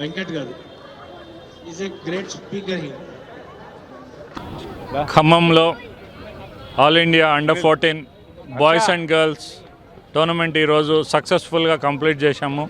Venkat garu. Is a great speaker here ఖమ్మంలో all India under fourteen boys and girls tournament ఈరోజు సక్సెస్ఫుల్గా complete చేశాము.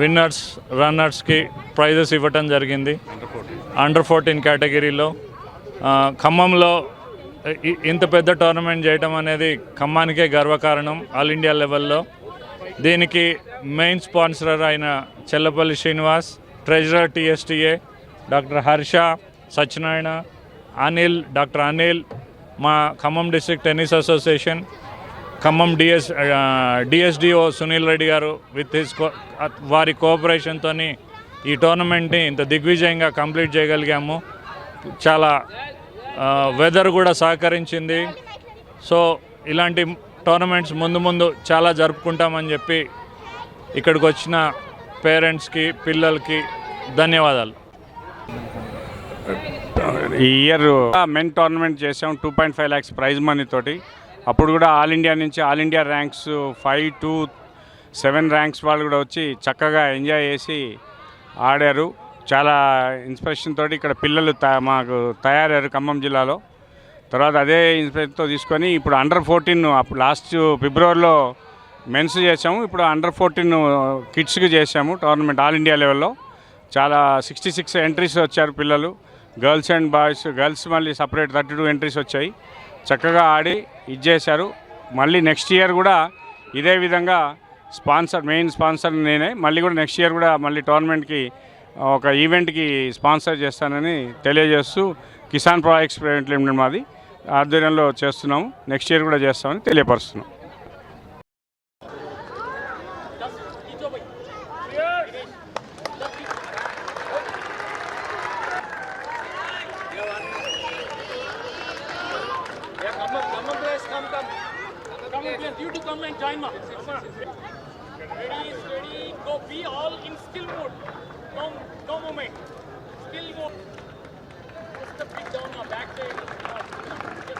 Winners రన్నర్స్కి prices ఇవ్వటం జరిగింది. అండర్ ఫోర్టీన్ కేటగిరీలో. ఖమ్మంలో ఇంత పెద్ద టోర్నమెంట్ చేయటం అనేది ఖమ్మానికే గర్వకారణం. ఆల్ ఇండియా లెవెల్లో దీనికి మెయిన్ స్పాన్సర్ అయిన Chellapalli Srinivas treasurer TSTA doctor Harsha Satyanarayana Anil doctor Anil మా Khammam district tennis association Khammam DS DSDO Sunil Reddy garu with his వారి కోఆపరేషన్తో ఈ టోర్నమెంట్ని ఇంత దిగ్విజయంగా కంప్లీట్ చేయగలిగాము. చాలా వెదర్ కూడా సహకరించింది. సో ఇలాంటి టోర్నమెంట్స్ ముందు ముందు చాలా జరుపుకుంటామని చెప్పి ఇక్కడికి వచ్చిన పేరెంట్స్కి పిల్లలకి ధన్యవాదాలు. ఈ ఇయర్ మెన్ టోర్నమెంట్ చేసాం two point five lakhs prize money తోటి. అప్పుడు కూడా ఆల్ ఇండియా నుంచి all India ranks five to seven ranks వాళ్ళు కూడా వచ్చి చక్కగా ఎంజాయ్ చేసి ఆడారు. చాలా ఇన్స్పిరేషన్ తోటి ఇక్కడ పిల్లలు త మాకు తయారయ్యారు ఖమ్మం జిల్లాలో. తర్వాత అదే ఇన్స్పిరేషన్తో తీసుకొని ఇప్పుడు అండర్ ఫోర్టీన్ అప్పుడు లాస్ట్ ఫిబ్రవరిలో మెన్స్ చేసాము ఇప్పుడు అండర్ ఫోర్టీన్ కిడ్స్కి చేసాము టోర్నమెంట్ ఆల్ ఇండియా లెవెల్లో చాలా సిక్స్టీ సిక్స్ ఎంట్రీస్ వచ్చారు పిల్లలు. గర్ల్స్ అండ్ బాయ్స్ గర్ల్స్ మళ్ళీ సపరేట్ థర్టీ టూ ఎంట్రీస్ వచ్చాయి. చక్కగా ఆడి ఇది చేశారు. మళ్ళీ నెక్స్ట్ ఇయర్ కూడా ఇదే విధంగా స్పాన్సర్ మెయిన్ స్పాన్సర్ నేనే. మళ్ళీ కూడా నెక్స్ట్ ఇయర్ కూడా మళ్ళీ టోర్నమెంట్కి ఒక ఈవెంట్కి స్పాన్సర్ చేస్తానని తెలియజేస్తూ కిసాన్ ప్రాజెక్ట్స్ ప్రైవేట్ లిమిటెడ్ మాది. ఆధ్వర్యంలో చేస్తున్నాము నెక్స్ట్ ఇయర్ కూడా చేస్తామని తెలియపరుస్తున్నాం You to come and join me. Ready, steady, go. Be all in skill mode. No, no movement. Skill mode. Put the feet down now. Back side.